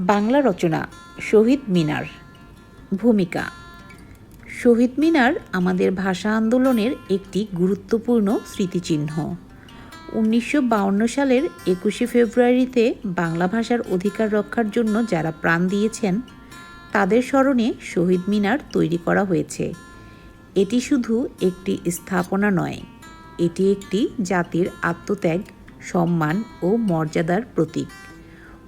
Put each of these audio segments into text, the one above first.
বাংলা রচনা, শহীদ মিনার। ভূমিকা, শহীদ মিনার আমাদের ভাষা আন্দোলনের একটি গুরুত্বপূর্ণ স্মৃতিচিহ্ন। উনিশশো সালের একুশে ফেব্রুয়ারিতে বাংলা ভাষার অধিকার রক্ষার জন্য যারা প্রাণ দিয়েছেন, তাদের স্মরণে শহীদ মিনার তৈরি করা হয়েছে। এটি শুধু একটি স্থাপনা নয়, এটি একটি জাতির আত্মত্যাগ, সম্মান ও মর্যাদার প্রতীক।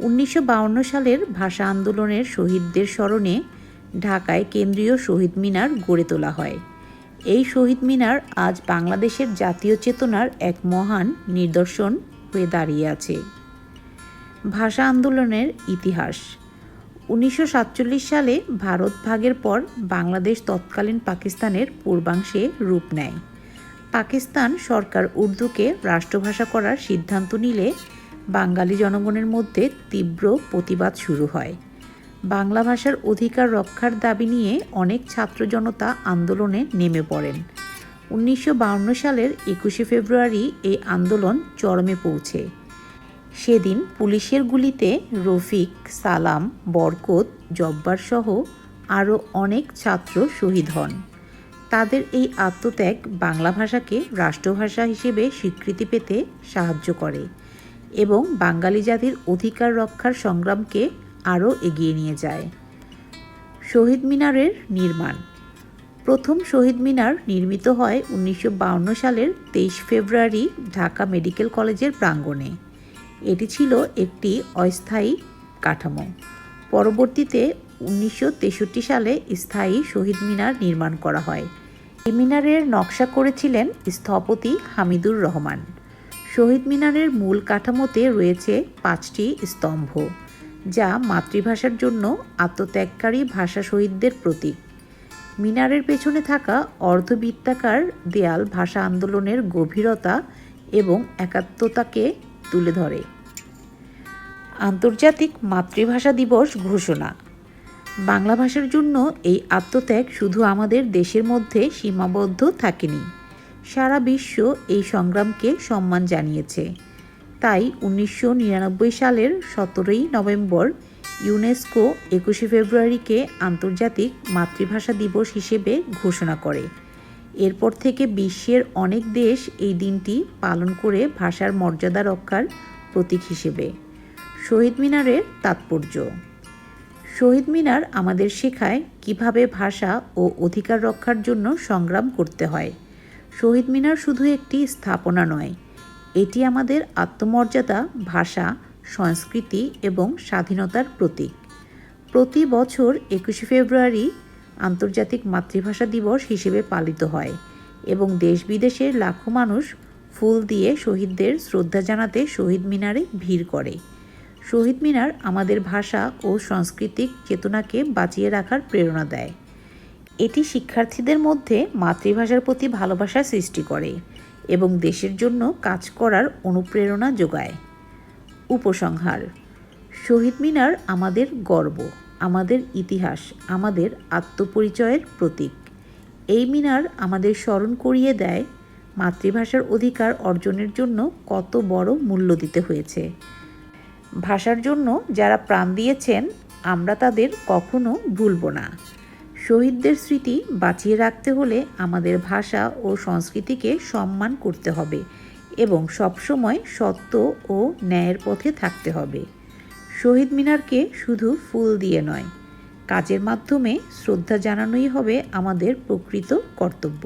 উনিশশো সালের ভাষা আন্দোলনের শহীদদের স্মরণে ঢাকায় কেন্দ্রীয় শহীদ মিনার গড়ে তোলা হয়। এই শহীদ মিনার আজ বাংলাদেশের জাতীয় চেতনার এক মহান নিদর্শন হয়ে দাঁড়িয়ে আছে। ভাষা আন্দোলনের ইতিহাস। উনিশশো সাতচল্লিশ সালে ভারত ভাগের পর বাংলাদেশ তৎকালীন পাকিস্তানের পূর্বাংশে রূপ নেয়। পাকিস্তান সরকার উর্দুকে রাষ্ট্রভাষা করার সিদ্ধান্ত নিলে বাঙালি জনগণের মধ্যে তীব্র প্রতিবাদ শুরু হয়। বাংলা ভাষার অধিকার রক্ষার দাবি নিয়ে অনেক ছাত্র জনতা আন্দোলনে নেমে পড়েন। উনিশশো সালের একুশে ফেব্রুয়ারি এই আন্দোলন চরমে পৌঁছে। সেদিন পুলিশের গুলিতে রফিক, সালাম, বরকত, জব্বার সহ আরও অনেক ছাত্র শহীদ হন। তাদের এই আত্মত্যাগ বাংলা ভাষাকে রাষ্ট্রভাষা হিসেবে স্বীকৃতি পেতে সাহায্য করে। এবং বাঙালি জাতির অধিকার রক্ষার সংগ্রামকে আরও এগিয়ে নিয়ে যায়। শহীদ মিনারের নির্মাণ। প্রথম শহীদ মিনার নির্মিত হয় উনিশশো সালের তেইশ ফেব্রুয়ারি ঢাকা মেডিকেল কলেজের প্রাঙ্গণে। এটি ছিল একটি অস্থায়ী কাঠামো। পরবর্তীতে উনিশশো তেষট্টি সালে স্থায়ী শহীদ মিনার নির্মাণ করা হয়। এই মিনারের নকশা করেছিলেন স্থপতি হামিদুর রহমান। শহীদ মিনারের মূল কাঠামোতে রয়েছে পাঁচটি স্তম্ভ, যা মাতৃভাষার জন্য আত্মত্যাগকারী ভাষা শহীদদের প্রতীক। মিনারের পেছনে থাকা অর্ধবৃত্তাকার দেয়াল ভাষা আন্দোলনের গভীরতা এবং একাত্মতাকে তুলে ধরে। আন্তর্জাতিক মাতৃভাষা দিবস ঘোষণা। বাংলা ভাষার জন্য এই আত্মত্যাগ শুধু আমাদের দেশের মধ্যে সীমাবদ্ধ থাকেনি। সারা বিশ্ব এই সংগ্রামকে সম্মান জানিয়েছে। তাই উনিশশো নিরানব্বই সালের সতেরোই নভেম্বর ইউনেস্কো একুশে ফেব্রুয়ারিকে আন্তর্জাতিক মাতৃভাষা দিবস হিসেবে ঘোষণা করে। এরপর থেকে বিশ্বের অনেক দেশ এই দিনটি পালন করে ভাষার মর্যাদা রক্ষার প্রতীক হিসেবে। শহীদ মিনারের তাৎপর্য। শহীদ মিনার আমাদের শেখায় কীভাবে ভাষা ও অধিকার রক্ষার জন্য সংগ্রাম করতে হয়। শহীদ মিনার শুধু একটি স্থাপনা নয়, এটি আমাদের আত্মমর্যাদা, ভাষা, সংস্কৃতি এবং স্বাধীনতার প্রতীক। প্রতি বছর একুশে ফেব্রুয়ারি আন্তর্জাতিক মাতৃভাষা দিবস হিসেবে পালিত হয় এবং দেশ বিদেশের লাখো মানুষ ফুল দিয়ে শহীদদের শ্রদ্ধা জানাতে শহীদ মিনারে ভিড় করে। শহীদ মিনার আমাদের ভাষা ও সাংস্কৃতিক চেতনাকে বাঁচিয়ে রাখার প্রেরণা দেয়। এটি শিক্ষার্থীদের মধ্যে মাতৃভাষার প্রতি ভালোবাসা সৃষ্টি করে এবং দেশের জন্য কাজ করার অনুপ্রেরণা যোগায়। উপসংহার, শহীদ মিনার আমাদের গর্ব, আমাদের ইতিহাস, আমাদের আত্মপরিচয়ের প্রতীক। এই মিনার আমাদের স্মরণ করিয়ে দেয় মাতৃভাষার অধিকার অর্জনের জন্য কত বড় মূল্য দিতে হয়েছে। ভাষার জন্য যারা প্রাণ দিয়েছেন, আমরা তাদের কখনো ভুলব না। শহীদদের স্মৃতি বাঁচিয়ে রাখতে হলে আমাদের ভাষা ও সংস্কৃতিকে সম্মান করতে হবে এবং সবসময় সত্য ও ন্যায়ের পথে থাকতে হবে। শহীদ মিনারকে শুধু ফুল দিয়ে নয়, কাজের মাধ্যমে শ্রদ্ধা জানানোই হবে আমাদের প্রকৃত কর্তব্য।